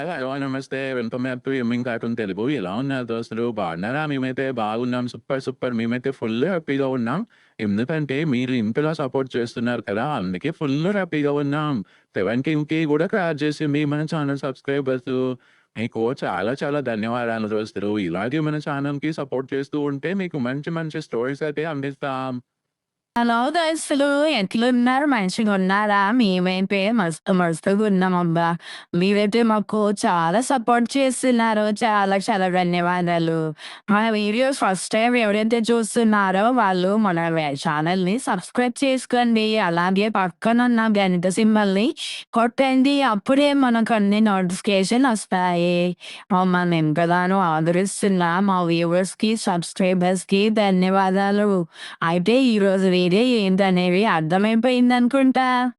Hello నమస్తే welcome back to ఎమ్మింగ్ cartoon Telugu ఎలా ఉన్నారు దోస్తులు బాగున్నారా మేమైతే బాగున్నాం సూపర్ సూపర్ మేమైతే ఫుల్ హ్యాపీగా ఉన్నాం ఎందుకంటే మీరు ఇంతలా సపోర్ట్ చేస్తున్నారు కదా అందుకే ఫుల్ హ్యాపీగా ఉన్నాం సెవెన్కి కూడా క్రయే చేసి మీ మన ఛానల్ సబ్స్క్రైబర్స్ మీకు చాలా చాలా ధన్యవాదాలు దోస్తులు ఇలాగే మన ఛానల్కి సపోర్ట్ చేస్తూ ఉంటే మీకు మంచి మంచి స్టోరీస్ అయితే అందిస్తాం హలో దోస్తులు ఎట్లున్నారు మంచిగా ఉన్నారా మేమైతే మస్తు మస్తుగా ఉన్నామబ్బా మీరైతే మాకు చాలా సపోర్ట్ చేస్తున్నారు చాలా చాలా ధన్యవాదాలు మా వీడియోస్ ఫస్ట్ టైం ఎవరైతే చూస్తున్నారో వాళ్ళు మన ఛానల్ని సబ్స్క్రైబ్ చేసుకోండి అలాగే పక్కన ఉన్న గణిత సింబల్ని కొట్టండి అప్పుడే మనకు అన్ని నోటిఫికేషన్ వస్తాయి మమ్మల్ని ఎంతగానో ఆదరిస్తున్నా మా వ్యూవర్స్కి కి కి ధన్యవాదాలు అయితే ఈరోజు వీడియో ఏంటనేవి అర్థమైపోయింది అనుకుంటా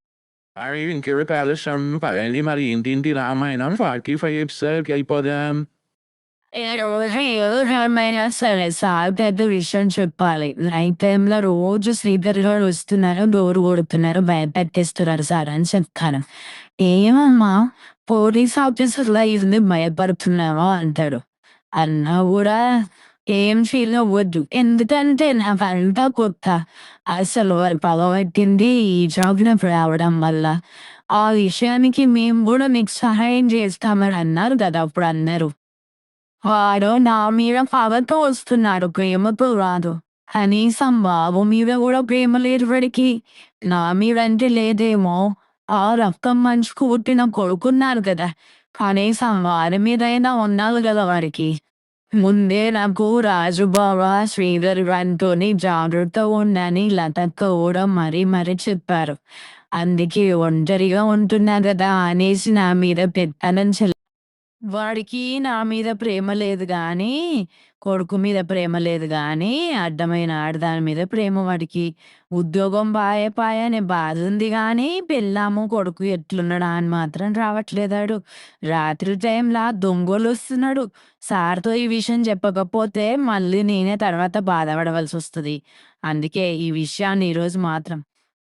మరి ఇంకెవరి కాలుష్యం పదండి మరి ఇంటింటి రామాయణం ఫార్టీ ఫైవ్ ఎపిసోడ్కి అయిపోదాం. రోజు ఎవరైనా సరే సార్ పెద్ద విషయం చెప్పాలి. నైట్ టైంలో రోజు శ్రీధర్ గారు వస్తున్నారు డోర్ కొడుతున్నారు భయపెట్టేస్తున్నారు సార్ అని చెప్తాను. ఏమమ్మా పోలీస్ ఆఫీసర్లా ఇది భయపడుతున్నావా అంటాడు. అన్నా కూడా ఏం ఫీల్ అవ్వద్దు ఎందుకంటే నా అంతా కొత్త. అసలు వారు ఈ జాబ్న రావడం వల్ల. ఆ విషయానికి మేము కూడా మీకు సహాయం చేస్తామని అన్నారు కదా అప్పుడు అన్నారు వాడు నా మీద పవతో వస్తున్నాడు ప్రేమతో రాదు. కనీసం బాబు మీద కూడా ప్రేమ లేదు వాడికి. నా మీరంటే లేదేమో. ఆ రక్తం మంచి పుట్టిన కొడుకున్నారు కదా. కనీసం వారి మీదైనా ఉన్నారు కదా వారికి ముందే నాకు రాజు బాబా శ్రీధర్ అంటూని జాగ్రత్త ఉండని లత కూడా మరీ మరీ చెప్పారు. అందుకే ఒంటరిగా ఉంటున్నా కదా అనేసి నా మీద పెత్తనం చెల్లి వాడికి నా మీద ప్రేమ లేదు గాని కొడుకు మీద ప్రేమ లేదు గాని అడ్డమైన ఆడదాని మీద ప్రేమ వాడికి. ఉద్యోగం పాయే అనే బాధ ఉంది కానీ పెళ్ళాము కొడుకు ఎట్లున్నాడా అని మాత్రం రావట్లేదాడు. రాత్రి టైంలా దొంగలు వస్తున్నాడు. సార్తో ఈ విషయం చెప్పకపోతే మళ్ళీ నేనే తర్వాత బాధపడవలసి వస్తుంది. అందుకే ఈ విషయాన్ని ఈరోజు మాత్రం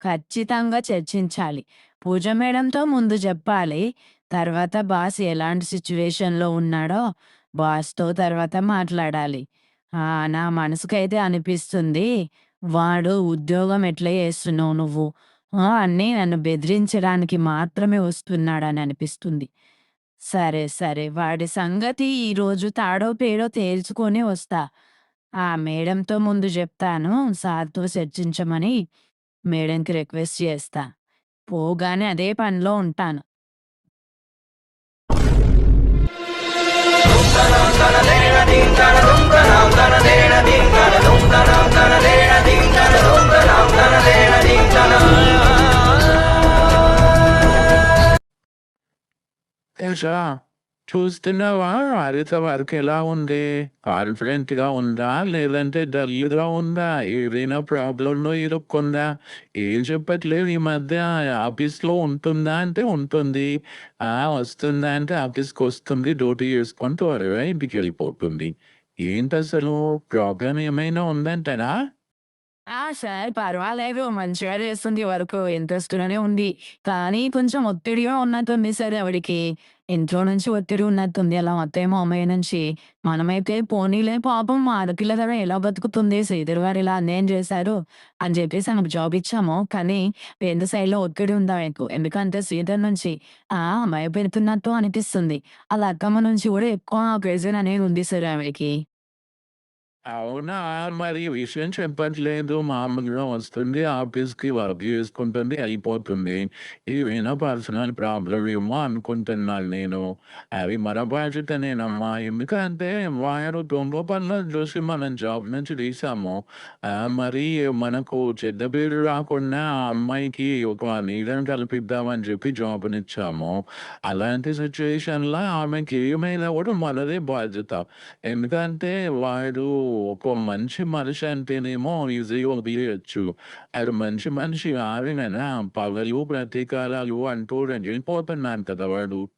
ఖచ్చితంగా చర్చించాలి. పూజ మేడంతో ముందు చెప్పాలి. తర్వాత బాస్ ఎలాంటి సిచ్యువేషన్లో ఉన్నాడో బాస్తో తర్వాత మాట్లాడాలి. ఆ, నా మనసుకైతే అనిపిస్తుంది వాడు ఉద్యోగం ఎట్లా చేస్తున్నావు నువ్వు? ఆ, అన్నీ నన్ను బెదిరించడానికి మాత్రమే వస్తున్నాడని అనిపిస్తుంది. సరే సరే వాడి సంగతి ఈరోజు తాడో పేడో తేల్చుకొని వస్తా. ఆ మేడంతో ముందు చెప్తాను సార్తో చర్చించమని మేడంకి రిక్వెస్ట్ చేస్తా. పోగానే అదే పనిలో ఉంటాను. தேவஷா చూస్తున్నావా హరిత వరకు ఎలా ఉంది? కాన్ఫిడెంట్గా ఉందా? లేదంటే డల్గా ఉందా? ఏదైనా ప్రాబ్లంలో ఇరుక్కుందా? ఏం చెప్పట్లేదు ఈ మధ్య. ఆఫీస్లో ఉంటుందా అంటే ఉంటుంది. ఆ వస్తుందా అంటే ఆఫీస్కి వస్తుంది. డ్యూటీ చేసుకొని త్వరగా ఇంటికి వెళ్ళిపోతుంది. ఏంటి అసలు ప్రాబ్లం ఏమైనా ఉందంటారా ఆ సార్ పర్వాలేదు మంచిగా చేస్తుంది వరకు. ఇంట్రెస్ట్‌గానే ఉంది. కానీ కొంచెం ఒత్తిడిగా ఉన్నట్టుంది సార్ ఆవిడికి. ఇంట్లో నుంచి ఒత్తిడి ఉన్నట్టుంది. అలా అత్తయ్య మామయ్య నుంచి. మనమైతే పోనీలే పాపం మా ఆడపిల్ల ఎలా బతుకుతుంది? శ్రీధర్ గారు ఇలా అన్యాయం చేశారు అని చెప్పేసి ఆమెకు జాబ్ ఇచ్చాము. కానీ పెద్ద సైడ్లో ఒత్తిడి ఉందా మీకు? ఎందుకంటే శ్రీధర్ నుంచి ఆ అమ్మాయి పెడుతున్నట్టు అనిపిస్తుంది. అలా అక్కమ్మ నుంచి కూడా ఎక్కువ ప్రెజర్ అనేది ఉంది సార్ ఆవిడకి. అవునా? మరి విషయం చెప్పట్లేదు. మామూలుగా వస్తుంది. ఆఫీస్కి వర్క్ చేసుకుంటుంది. అయిపోతుంది. ఏమైనా పర్సనల్ ప్రాబ్లం ఏమో అనుకుంటున్నాను నేను. అవి మన బాధ్యతనేనమ్మా ఎందుకంటే వారు దొంగ పనులు చూసి మనం జాబ్ నుంచి తీసాము మరి మనకు చెడ్డ పేరు రాకుండా ఆ అమ్మాయికి ఒక నీడని కల్పిద్దామని చెప్పి జాబ్నిచ్చాము అలాంటి సిచ్యువేషన్లో ఆమెకి ఏమైనా కూడా మనదే బాధ్యత. ఎందుకంటే వాడు ఒక మంచి మనిషి అంటేనేమో ఈజీగా వదిలేయచ్చు అది మంచి మనిషి ఆవిడనా? పగలు ప్రతీకారాలు అంటూ వెళ్ళిపోతున్నాను కదా వాడు.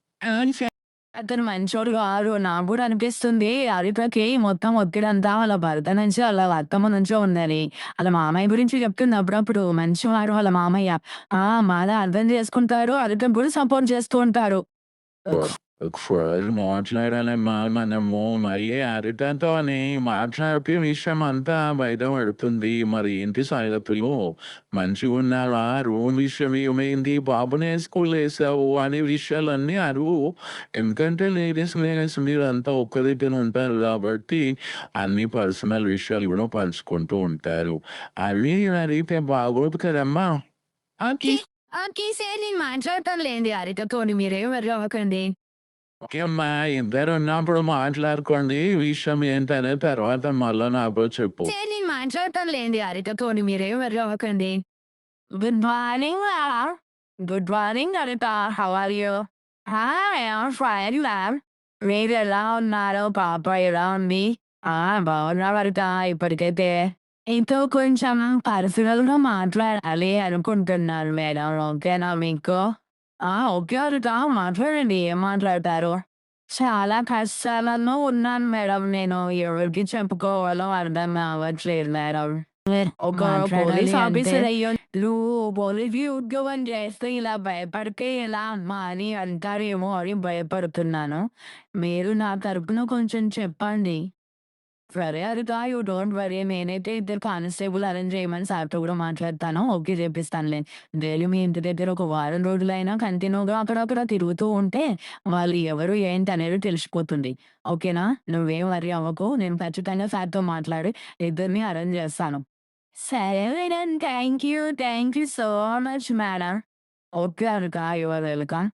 అతను మంచోడు కాదు నాకు కూడా అనిపిస్తుంది. హరితకి మొత్తం ఒత్తిడంతా వాళ్ళ భర్త నుంచి వాళ్ళ అత్తమ్మ నుంచో ఉందని. వాళ్ళ మామయ్య గురించి చెప్తుంది అప్పుడప్పుడు వాళ్ళ మామయ్య. ఆ మాద అర్థం చేసుకుంటారు. హరిత కూడా సపోర్ట్ చేస్తూ ఉంటారు. ఒకసారి మాట్లాడాలమ్మా మనము మరి అరిటతోని మాట్లాడే విషయం అంతా బయట పడుతుంది మరి ఏంటి సంగతులు మంచిగా ఉన్నారా రూమ్ విషయం ఏమైంది బాబునే స్కూల్ వేసావు అనే విషయాలన్నీ అరువు ఎందుకంటే లేడీస్ లేడీస్ మీరంతా ఒక్క దగ్గర ఉంటారు కాబట్టి అన్ని పర్సనల్ విషయాలు కూడా పంచుకుంటూ ఉంటారు అవి అడిగితే బాగోదు కదమ్మా ఓకే ఓకే సార్ నేను మాట్లాడతాను లేండి అరిటతోని మీరేం వరి అవ్వకండి ఓకే అమ్మా ఇద్దరు ఉన్నప్పుడు మాట్లాడుకోండి విషయం ఏంటనే తర్వాత మళ్ళీ నాకు చెప్పు సార్ నేను మాట్లాడతాను లేండి అరిటతోని మీరేం వరి అవ్వకండి good morning good morning Aritha how are you fine ma'am మీరు ఎలా ఉన్నారు పాప ఎలా ఉంది ఆ బాగున్నారు అరిట ఇప్పటికైతే ఇంతో కొంచెం పర్సనల్గా మాట్లాడాలి అనుకుంటున్నాను మేడం ఓకేనా మీకు ఆ! మాట్లాడండి. ఏం మాట్లాడతారు? చాలా కష్టాలలో ఉన్నాను మేడం. నేను ఎవరికి చెప్పుకోవాలో అర్థం అవ్వట్లేదు మేడం. ఒక పోలీస్ ఆఫీసర్ అయ్యో నువ్వు పోలీస్ ఉద్యోగం చేస్తే ఇలా భయపడితే ఎలా అమ్మా అని అంటారేమో అని భయపడుతున్నాను. మీరు నా తరపున కొంచెం చెప్పండి. సరే అరుతా యూ డోంట్ వరీ నేనైతే ఇద్దరు కానిస్టేబుల్ అరేంజ్ చేయమని సార్తో కూడా మాట్లాడతాను. ఓకే చేపిస్తానులే డైలీ మీ ఇంటి దగ్గర ఒక వారం రోజులైనా కంటిన్యూగా అక్కడక్కడ తిరుగుతూ ఉంటే వాళ్ళు ఎవరు ఏంటి అనేది తెలిసిపోతుంది. ఓకేనా? నువ్వేం వరీ అవ్వకు. నేను ఖచ్చితంగా సార్తో మాట్లాడి ఇద్దరిని అరేంజ్ చేస్తాను. సరే madam thank you thank you so much madam. Okay Aruka. Your welcome.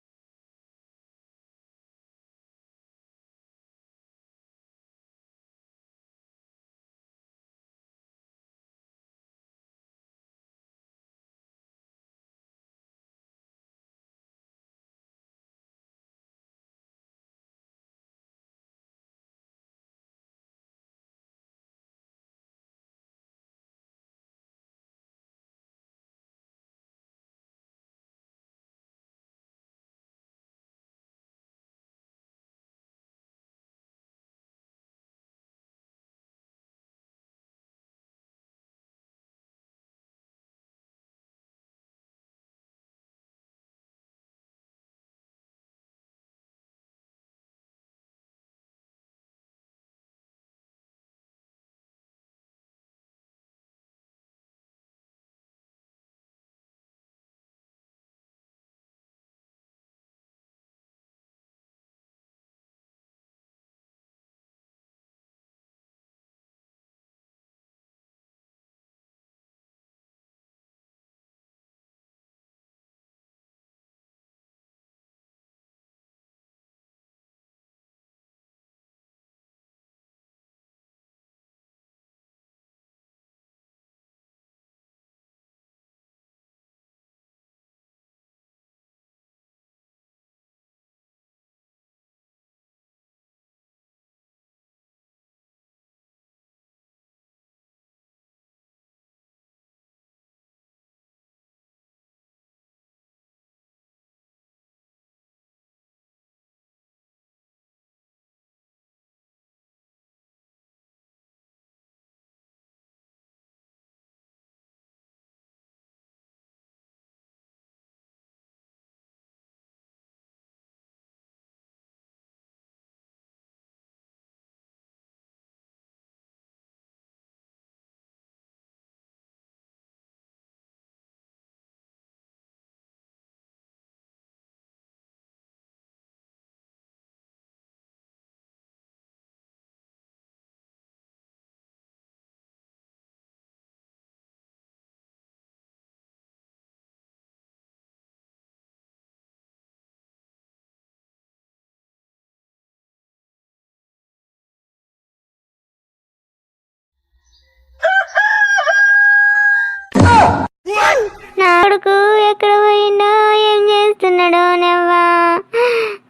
కొడుకు ఎక్కడ పోయినా ఏం చేస్తున్నాడో నవ్వా.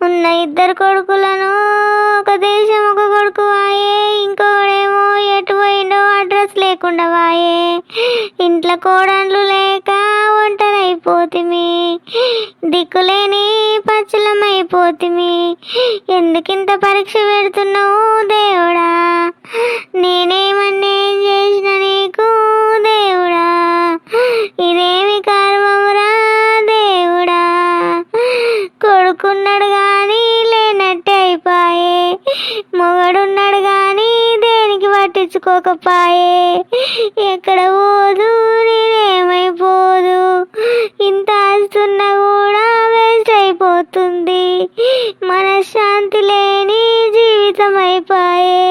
ఉన్న ఇద్దరు కొడుకులను ఒక దేశం ఒక కొడుకు వాయే. ఇంకోడేమో ఎటు పోయిండో అడ్రస్ లేకుండా వాయే. ఇంట్లో కోడన్లు లేక ఒంటరైపోతిమి. దిక్కులేని పచ్చలమైపోతిమి. ఎందుకింత పరీక్ష పెడుతున్నావు దేవుడా? నేనేమన్నేం చేసిన నీకు దేవుడా? ఇదేమి తెచ్చుకోకపాయే ఎక్కడ పోదు నేనేమైపోదు. ఇంత ఆస్తున్నా కూడా వేస్ట్ అయిపోతుంది. మనశ్శాంతి లేని జీవితం అయిపోయే.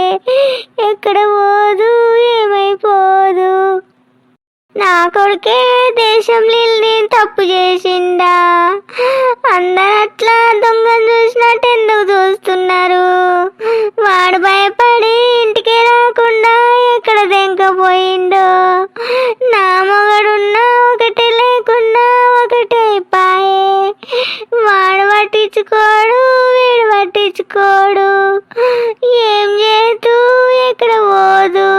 ఎక్కడ పోదు ఏమైపోదు. నా కొడుకే దేశం నిల్ని తప్పు చేసిందా అందరట్లా దొంగ చూసినట్టు ఎందుకు చూస్తున్నారు? వాడు భయ పట్టించుకోడు వీడు పట్టించుకోడు. ఏం చేతూ ఎక్కడ పోదు?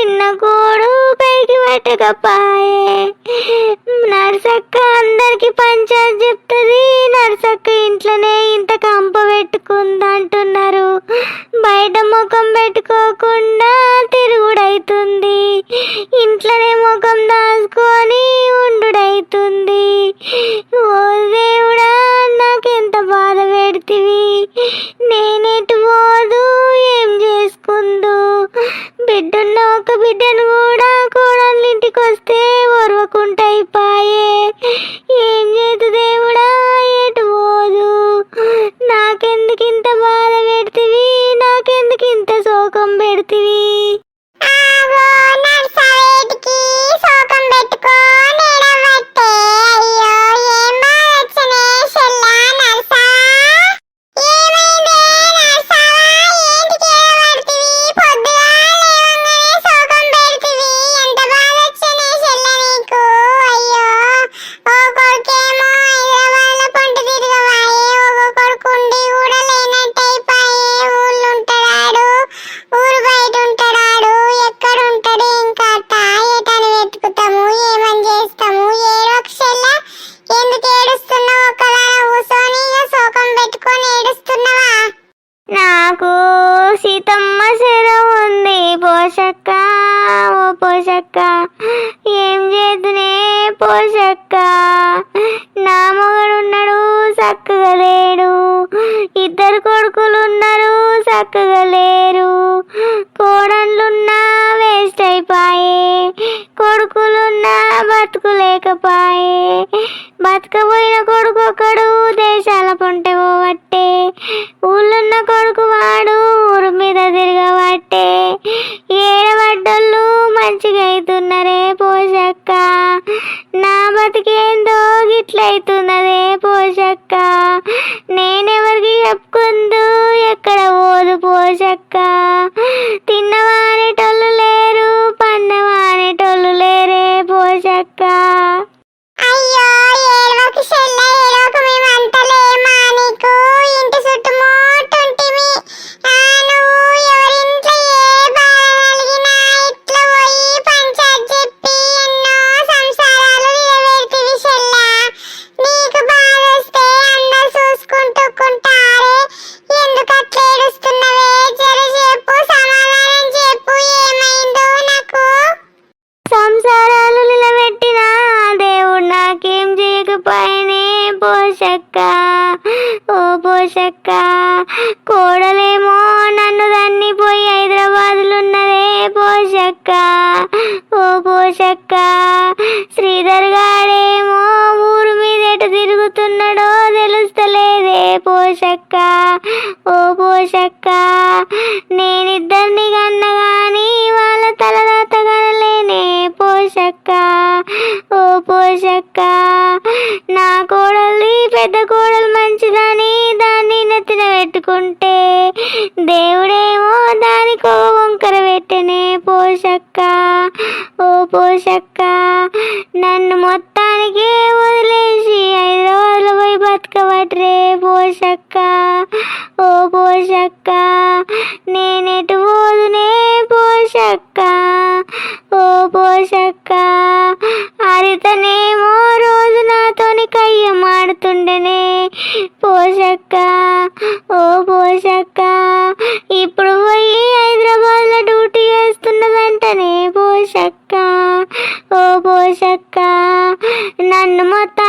చిన్న గోడు పైకి పెట్టకపాయే. నర్సక్క అందరికి పంచాయత్ చెప్తుంది నర్సక్క ఇంట్లోనే ఇంత కంప పెట్టుకుంది అంటున్నారు బయట ముఖం పెట్టుకోకుండా తిరుగుడైతుంది. ఇంట్లోనే ముఖం దాచుకొని ఉండుడైతుంది. ఓ దేవుడా నాకు ఎంత బాధ పెడితివి. నేనే బిడ్డున్న ఒక బిడ్డను కూడా కోడలింటికి వస్తే ఓర్వకుంటాయి పాయే ఏం చేతుదే? పోషక్క నేనిద్దరిని కన్న కానీ వాళ్ళ తలదాత కనలేనే పోషక్క. ఏమో రోజు నాతోని కయ్యం మాడుతుండేనే. పోషక్క ఓ పోషక్క ఇప్పుడు పోయి హైదరాబాద్లో డ్యూటీ చేస్తున్నదంటనే పోషక్క ఓ పోషక్క నన్ను మొత్తం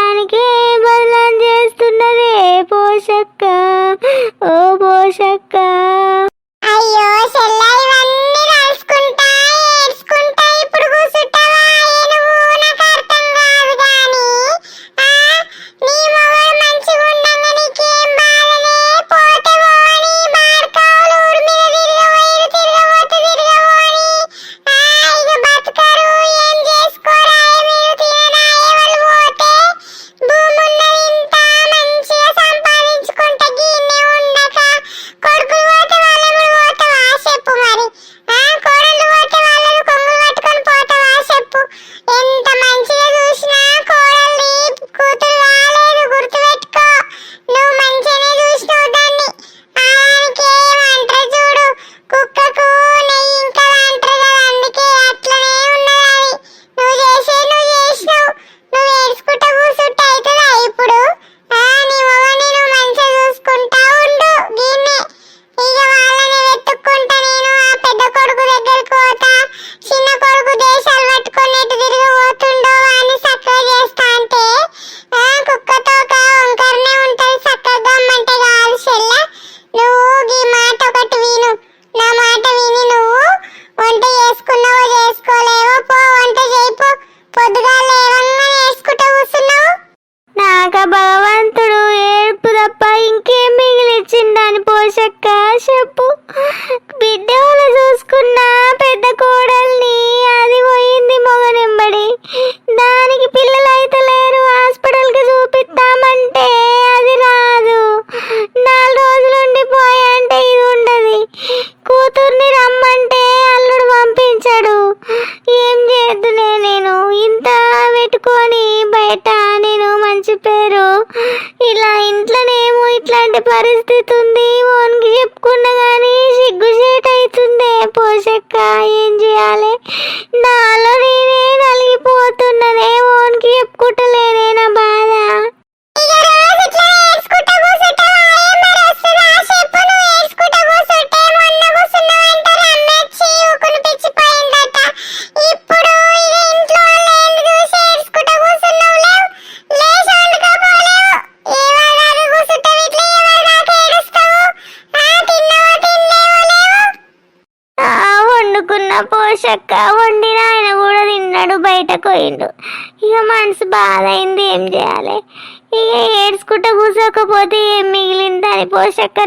ವರ್ಷಕ್ಕ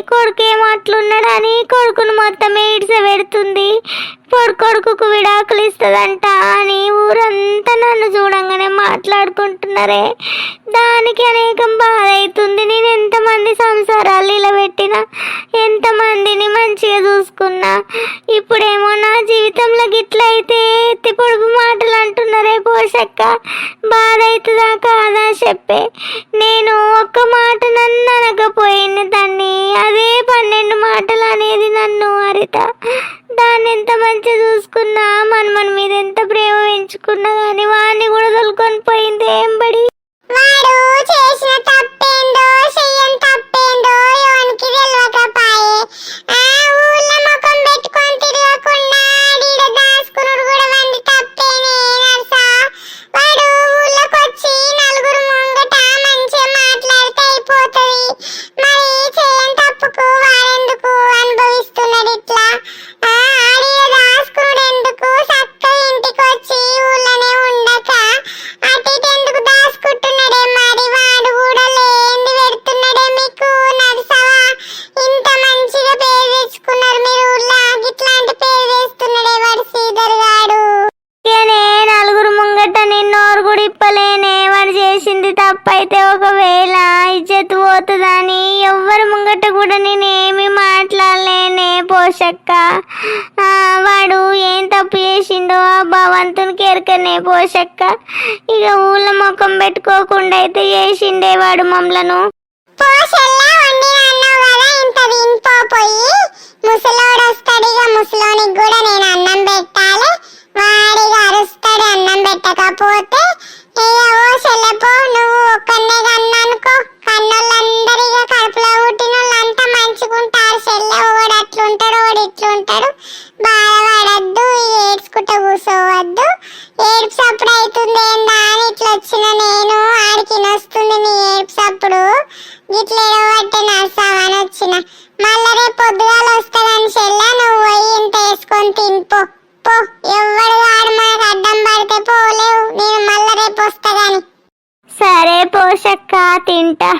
కొడుకేమో అట్లున్నాడని కొడుకును మొత్తం ఏడ్చ పెడుతుంది పొడు కొడుకుకు విడాకులు ఇస్తుందంట అని ఊరంతా నన్ను చూడంగానే మాట్లాడుకుంటున్నారే. దానికి అనేకం బాధ అవుతుంది నేను ఎంతమంది సంసారాలు ఇలా పెట్టినా ఎంతమందిని మంచిగా చూసుకున్నా ఇప్పుడేమో నా జీవితంలో గిట్ల అయితే ఎత్తి పొడుపు మాటలు అంటున్నారే పోషక్క. బాధ అవుతుందా కాదా చెప్పే. నేను ఒక్క మాట నన్ను అనకపోయింది దాన్ని అదే పన్నెండు మాటలు అనేది నన్ను హరిత దాన్ని ఎంత మంచిగా చూసుకున్నా మన మన మీద ఎంత ప్రేమ పెంచుకున్నా కానీ వాడిని కూడా తొలుకొని పోయింది తప్పైతే ఒకవేళ ఇజ్జత్ పోతుందని ఎవ్వరు ముంగట కూడా నేనేమి మాట్లాడలేనే పోషక్క. వాడు ఏం తప్పు చేసిండో ఆ భగవంతునికి ఎరకనే పోషక్క. ఇక ఊళ్ళ ముఖం పెట్టుకోకుండా అయితే చేసిండే వాడు మమ్మలను. పోషల్లా వండిన అన్నావు కదా ఇంత ముసలోడు వస్తాడు ఇక ముసలోనికి కూడా నేను అన్నం పెట్టాలి. వాడిగా అరుస్తాడు అన్నం పెట్టకపోతే ఇక ఓ చెల్లెపో నువ్వు ఏడుపు సప్పుడు అవుతుంది ఏందా అని ఇట్లా వచ్చిన నేను. ఆడికి నొస్తుంది నీ ఏడుపు సప్పుడు. ఇట్లా ఎడబట్టే నర్సావని వచ్చిన. మళ్ళా రేపు పొద్దుగాల వస్తాడని చెల్ల నువ్వు పోయి ఇంత వేసుకొని తినిపో పో. ఎవడు ఆడు మనకు అడ్డం పడితే పోలేవు. నేను మళ్ళా రేపు వస్తా గాని. సరే పోషక్క తింటా.